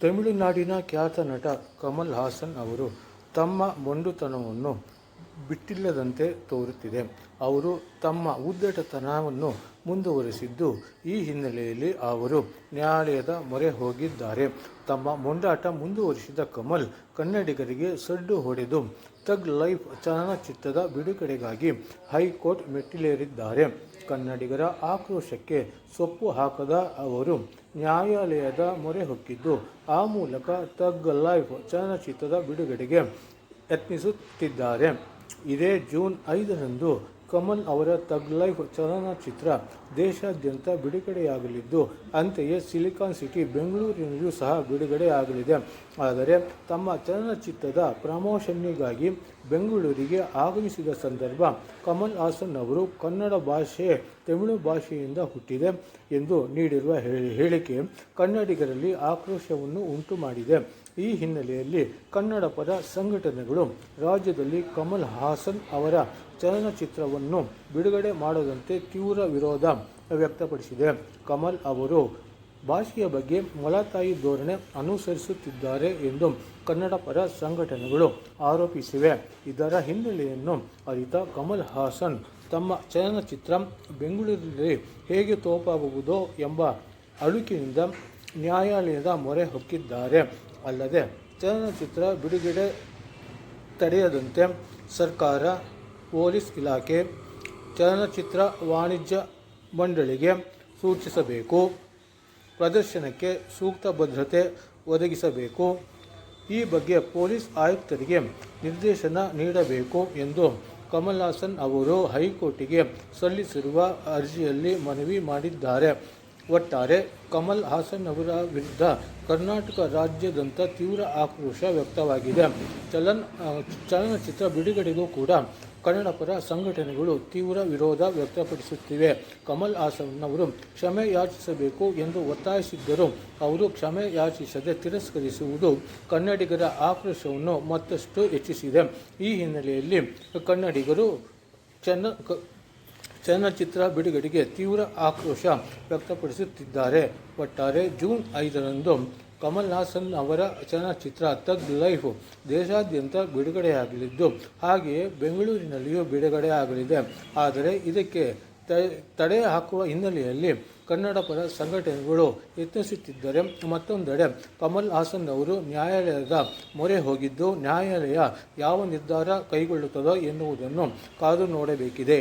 ತಮಿಳುನಾಡಿನ ಖ್ಯಾತ ನಟ ಕಮಲ್ ಹಾಸನ್ ಅವರು ತಮ್ಮ ಮೊಂಡುತನವನ್ನು ಬಿಟ್ಟಿಲ್ಲದಂತೆ ತೋರುತ್ತಿದೆ. ಅವರು ತಮ್ಮ ಉದ್ದಟತನವನ್ನು ಮುಂದುವರಿಸಿದ್ದು, ಈ ಹಿನ್ನೆಲೆಯಲ್ಲಿ ಅವರು ನ್ಯಾಯಾಲಯದ ಮೊರೆ ಹೋಗಿದ್ದಾರೆ. ತಮ್ಮ ಮೊಂಡಾಟ ಮುಂದುವರಿಸಿದ ಕಮಲ್ ಕನ್ನಡಿಗರಿಗೆ ಸಡ್ಡು ಹೊಡೆದು ತಗ್ ಲೈಫ್ ಚಲನಚಿತ್ರದ ಬಿಡುಗಡೆಗಾಗಿ ಹೈಕೋರ್ಟ್ ಮೆಟ್ಟಿಲೇರಿದ್ದಾರೆ. ಕನ್ನಡಿಗರ ಆಕ್ರೋಶಕ್ಕೆ ಸೊಪ್ಪು ಹಾಕದ ಅವರು ನ್ಯಾಯಾಲಯದ ಮೊರೆ ಹೊಕ್ಕಿದ್ದು, ಆ ಮೂಲಕ ತಗ್ ಲೈಫ್ ಚಲನಚಿತ್ರದ ಬಿಡುಗಡೆಗೆ ಯತ್ನಿಸುತ್ತಿದ್ದಾರೆ. ಇದೇ ಜೂನ್ ಐದರಂದು ಕಮಲ್ ಅವರ ತಗ್ ಲೈಫ್ ಚಲನಚಿತ್ರ ದೇಶಾದ್ಯಂತ ಬಿಡುಗಡೆಯಾಗಲಿದ್ದು, ಅಂತೆಯೇ ಸಿಲಿಕಾನ್ ಸಿಟಿ ಬೆಂಗಳೂರಿನಲ್ಲೂ ಸಹ ಬಿಡುಗಡೆಯಾಗಲಿದೆ. ಆದರೆ ತಮ್ಮ ಚಲನಚಿತ್ರದ ಪ್ರಮೋಷನ್ನಿಗಾಗಿ ಬೆಂಗಳೂರಿಗೆ ಆಗಮಿಸಿದ ಸಂದರ್ಭ ಕಮಲ್ ಹಾಸನ್ ಅವರು ಕನ್ನಡ ಭಾಷೆ, ತಮಿಳು ಭಾಷೆಯಿಂದ ಹುಟ್ಟಿದೆ ಎಂದು ನೀಡಿರುವ ಹೇಳಿ- ಹೇಳಿಕೆ ಕನ್ನಡಿಗರಲ್ಲಿ ಆಕ್ರೋಶವನ್ನು ಉಂಟು ಮಾಡಿದೆ ಈ ಹಿನ್ನೆಲೆಯಲ್ಲಿ ಕನ್ನಡ ಪರ ಸಂಘಟನೆಗಳು ರಾಜ್ಯದಲ್ಲಿ ಕಮಲ್ ಹಾಸನ್ ಅವರ ಚಲನಚಿತ್ರವನ್ನು ಬಿಡುಗಡೆ ಮಾಡದಂತೆ ತೀವ್ರ ವಿರೋಧ ವ್ಯಕ್ತಪಡಿಸಿದೆ. ಕಮಲ್ ಅವರು ಭಾಷೆಯ ಬಗ್ಗೆ ಮೊಲತಾಯಿ ಧೋರಣೆ ಅನುಸರಿಸುತ್ತಿದ್ದಾರೆ ಎಂದು ಕನ್ನಡ ಪರ ಸಂಘಟನೆಗಳು ಆರೋಪಿಸಿವೆ. ಇದರ ಹಿನ್ನೆಲೆಯನ್ನು ಅರಿತ ಕಮಲ್ ಹಾಸನ್ ತಮ್ಮ ಚಲನಚಿತ್ರ ಬೆಂಗಳೂರಿನಲ್ಲಿ ಹೇಗೆ ತೋಪಾಗುವುದೋ ಎಂಬ ಅಳುಕಿನಿಂದ ನ್ಯಾಯಾಲಯದ ಮೊರೆ ಹೊಕ್ಕಿದ್ದಾರೆ. ಅಲ್ಲದೆ ಚಲನಚಿತ್ರ ಬಿಡುಗಡೆ ತಡೆಯದಂತೆ ಸರ್ಕಾರ, ಪೊಲೀಸ್ ಇಲಾಖೆ, ಚಲನಚಿತ್ರ ವಾಣಿಜ್ಯ ಮಂಡಳಿಗೆ ಸೂಚಿಸಬೇಕು. ಪ್ರದರ್ಶನಕ್ಕೆ ಸೂಕ್ತ ಭದ್ರತೆ ಒದಗಿಸಬೇಕು. ಈ ಬಗ್ಗೆ ಪೊಲೀಸ್ ಆಯುಕ್ತರಿಗೆ ನಿರ್ದೇಶನ ನೀಡಬೇಕು ಎಂದು ಕಮಲ್ ಹಾಸನ್ ಅವರು ಹೈಕೋರ್ಟಿಗೆ ಸಲ್ಲಿಸಿರುವ ಅರ್ಜಿಯಲ್ಲಿ ಮನವಿ ಮಾಡಿದ್ದಾರೆ. ಒಟ್ಟಾರೆ ಕಮಲ್ ಹಾಸನ್ ಅವರ ವಿರುದ್ಧ ಕರ್ನಾಟಕ ರಾಜ್ಯದಂತ ತೀವ್ರ ಆಕ್ರೋಶ ವ್ಯಕ್ತವಾಗಿದೆ. ಚಲನ್ ಚಲನಚಿತ್ರ ಬಿಡುಗಡೆಗೂ ಕೂಡ ಕನ್ನಡ ಪರ ಸಂಘಟನೆಗಳು ತೀವ್ರ ವಿರೋಧ ವ್ಯಕ್ತಪಡಿಸುತ್ತಿವೆ. ಕಮಲ್ ಹಾಸನ್ ಅವರು ಕ್ಷಮೆ ಯಾಚಿಸಬೇಕು ಎಂದು ಒತ್ತಾಯಿಸಿದ್ದರೂ ಅವರು ಕ್ಷಮೆ ಯಾಚಿಸದೆ ತಿರಸ್ಕರಿಸುವುದು ಕನ್ನಡಿಗರ ಆಕ್ರೋಶವನ್ನು ಮತ್ತಷ್ಟು ಹೆಚ್ಚಿಸಿದೆ. ಈ ಹಿನ್ನೆಲೆಯಲ್ಲಿ ಕನ್ನಡಿಗರು ಚೆನ್ನ ಚಲನಚಿತ್ರ ಬಿಡುಗಡೆಗೆ ತೀವ್ರ ಆಕ್ರೋಶ ವ್ಯಕ್ತಪಡಿಸುತ್ತಿದ್ದಾರೆ. ಒಟ್ಟಾರೆ ಜೂನ್ ಐದರಂದು ಕಮಲ್ ಹಾಸನ್ ಅವರ ಚಲನಚಿತ್ರ ತಗ್ ಲೈಫ್ ದೇಶಾದ್ಯಂತ ಬಿಡುಗಡೆಯಾಗಲಿದ್ದು, ಹಾಗೆಯೇ ಬೆಂಗಳೂರಿನಲ್ಲಿಯೂ ಬಿಡುಗಡೆಯಾಗಲಿದೆ. ಆದರೆ ಇದಕ್ಕೆ ತಡೆ ಹಾಕುವ ಹಿನ್ನೆಲೆಯಲ್ಲಿ ಕನ್ನಡ ಪರ ಸಂಘಟನೆಗಳು ಯತ್ನಿಸುತ್ತಿದ್ದರೆ ಮತ್ತೊಂದೆಡೆ ಕಮಲ್ ಹಾಸನ್ ಅವರು ನ್ಯಾಯಾಲಯದ ಮೊರೆ ಹೋಗಿದ್ದು, ನ್ಯಾಯಾಲಯ ಯಾವ ನಿರ್ಧಾರ ಕೈಗೊಳ್ಳುತ್ತದೋ ಎನ್ನುವುದನ್ನು ಕಾದು ನೋಡಬೇಕಿದೆ.